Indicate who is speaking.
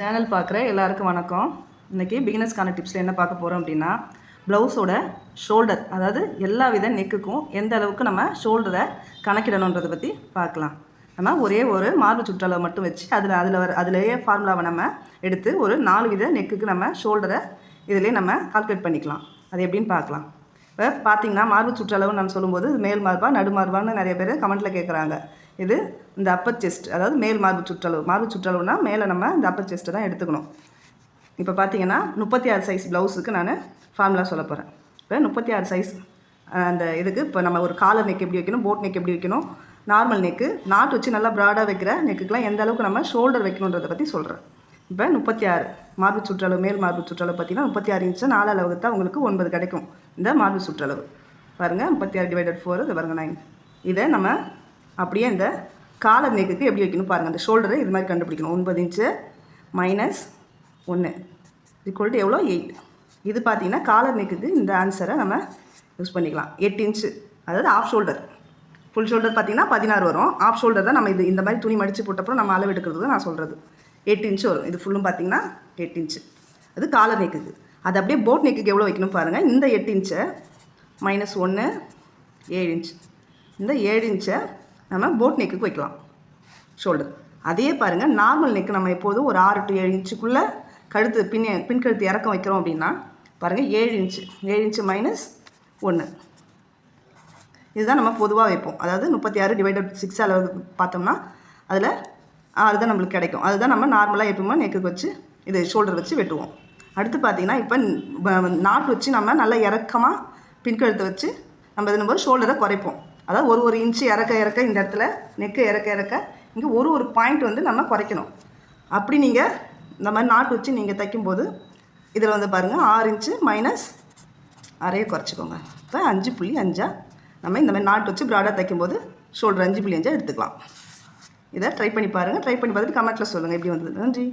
Speaker 1: Channel பார்க்குற எல்லாருக்கும் வணக்கம். இன்றைக்கி பிகினர்ஸ்க்கான டிப்ஸில் என்ன பார்க்க போகிறோம் அப்படின்னா ப்ளவுஸோட ஷோல்டர் அதாவது எல்லா வித நெக்குக்கும் எந்த அளவுக்கு நம்ம ஷோல்டரை கணக்கிடணுன்றதை பற்றி பார்க்கலாம். நம்ம ஒரே ஒரு மார்பு சுற்றளவு மட்டும் வச்சு அதில் அதில் வர அதிலேயே ஃபார்முலாவை நம்ம எடுத்து ஒரு நாலு வித நெக்குக்கு நம்ம ஷோல்டரை இதிலே நம்ம கால்குலேட் பண்ணிக்கலாம். அது எப்படின்னு பார்க்கலாம். இப்போ பார்த்தீங்கன்னா மார்பு சுற்றளவு நம்ம சொல்லும்போது மேல் மார்பா நடுமார்பான்னு நிறைய பேர் கமெண்ட்டில் கேட்குறாங்க இது இந்த அப்பர் செஸ்ட் அதாவது மேல் மார்பு சுற்றளவு. மார்பு சுற்றளவுனா மேலே நம்ம இந்த அப்பர் செஸ்ட்டை தான் எடுத்துக்கணும். இப்போ பார்த்தீங்கன்னா முப்பத்தி ஆறு சைஸ் ப்ளவுஸுக்கு நான் ஃபார்முலா சொல்ல போகிறேன் இப்போ முப்பத்தி ஆறு சைஸ் அந்த இதுக்கு இப்போ நம்ம ஒரு காலர் நெக் எப்படி வைக்கணும் போட் நெக் எப்படி வைக்கணும் நார்மல் நெக்கு நாட் வச்சு நல்லா ப்ராடாக வைக்கிற நெக்குக்கெலாம் எந்த அளவுக்கு நம்ம ஷோல்டர் வைக்கணுன்றதை பற்றி சொல்கிறேன் இப்போ முப்பத்தி ஆறு மார்பு சுற்றளவு மேல் மார்பு சுற்றளவு பார்த்தீங்கன்னா முப்பத்தி ஆறு இன்ச்சு நாலு அளவுக்கு தான் உங்களுக்கு ஒன்பது கிடைக்கும். இந்த மார்பு சுற்றளவு. பாருங்கள் முப்பத்தி ஆறு டிவைடட் ஃபோர் இது பாருங்கள் நைன் இதை நம்ம அப்படியே இந்த காலர் நெக்குக்கு எப்படி வைக்கணும் பாருங்கள் அந்த ஷோல்டரை இது மாதிரி கண்டுபிடிக்கணும். ஒன்பது இன்ச்சு மைனஸ் ஒன்று ஈக்குவல் டு எவ்வளோ? எயிட் இது பார்த்தீங்கன்னா காலர் நெக்குக்கு இந்த ஆன்சரை நம்ம யூஸ் பண்ணிக்கலாம். எட்டு இன்ச்சு. அதாவது ஆஃப் ஷோல்டர் ஃபுல் ஷோல்டர் பார்த்தீங்கன்னா பதினாறு வரும். ஆஃப் ஷோல்டர் தான் நம்ம இது இந்த மாதிரி துணி மடித்து போட்டப்பறம் நம்ம அளவு எடுக்கிறது நான் சொல்கிறது எட்டு இன்ச்சு வரும். இது ஃபுல்லும் பார்த்தீங்கன்னா எட்டு இன்ச்சு. அது காலர் நெக்குக்கு அது அப்படியே போட் நெக்குக்கு எவ்வளோ வைக்கணும் பாருங்கள் இந்த எட்டு இன்ச்சை மைனஸ் ஒன்று ஏழு இன்ச் இந்த ஏழு இன்ச்சை நம்ம போட் நெக்குக்கு வைக்கலாம். ஷோல்டர் அதே பாருங்கள் நார்மல் நெக் நம்ம எப்போதும் ஒரு ஆறு டு ஏழு இன்ச்சுக்குள்ளே கழுத்து பின் பின் கழுத்து இறக்கம் வைக்கிறோம் அப்படின்னா பாருங்கள் ஏழு இன்ச்சு ஏழு இன்ச்சு மைனஸ் ஒன்று இதுதான் நம்ம பொதுவாக வைப்போம். அதாவது முப்பத்தி ஆறு டிவைடட் சிக்ஸ் அளவு பார்த்தோம்னா அதில் ஆறு தான் நம்மளுக்கு கிடைக்கும். அதுதான் நம்ம நார்மலாக எப்பவுமே நெக்குக்கு வச்சு இது ஷோல்டர் வச்சு வெட்டுவோம். அடுத்து பார்த்தீங்கன்னா இப்போ நாட் வச்சு நம்ம நல்லா இறக்கமாக பின்கழுத்தை வச்சு நம்ம இது நம்ம ஷோல்டரை குறைப்போம். அதாவது ஒரு ஒரு இன்ச்சு இறக்க இறக்க இந்த இடத்துல நெக்கு இறக்க இறக்க இங்கே ஒரு ஒரு பாயிண்ட் வந்து நம்ம குறைக்கணும். அப்படி நீங்கள் இந்த மாதிரி நாட் வச்சு நீங்கள் தைக்கும்போது இதில் வந்து பாருங்கள் ஆறு இன்ச்சு மைனஸ் அரையை குறைச்சிக்கோங்க. இப்போ அஞ்சு புள்ளி அஞ்சா நம்ம இந்த மாதிரி நாட் வச்சு ப்ராடாக தைக்கும்போது ஷோல்டர் அஞ்சு புள்ளி அஞ்சா எடுத்துக்கலாம். இதை ட்ரை பண்ணி பாருங்கள் ட்ரை பண்ணி பார்த்துட்டு கமெண்ட்டில் சொல்லுங்கள் எப்படி வந்தது? நன்றி.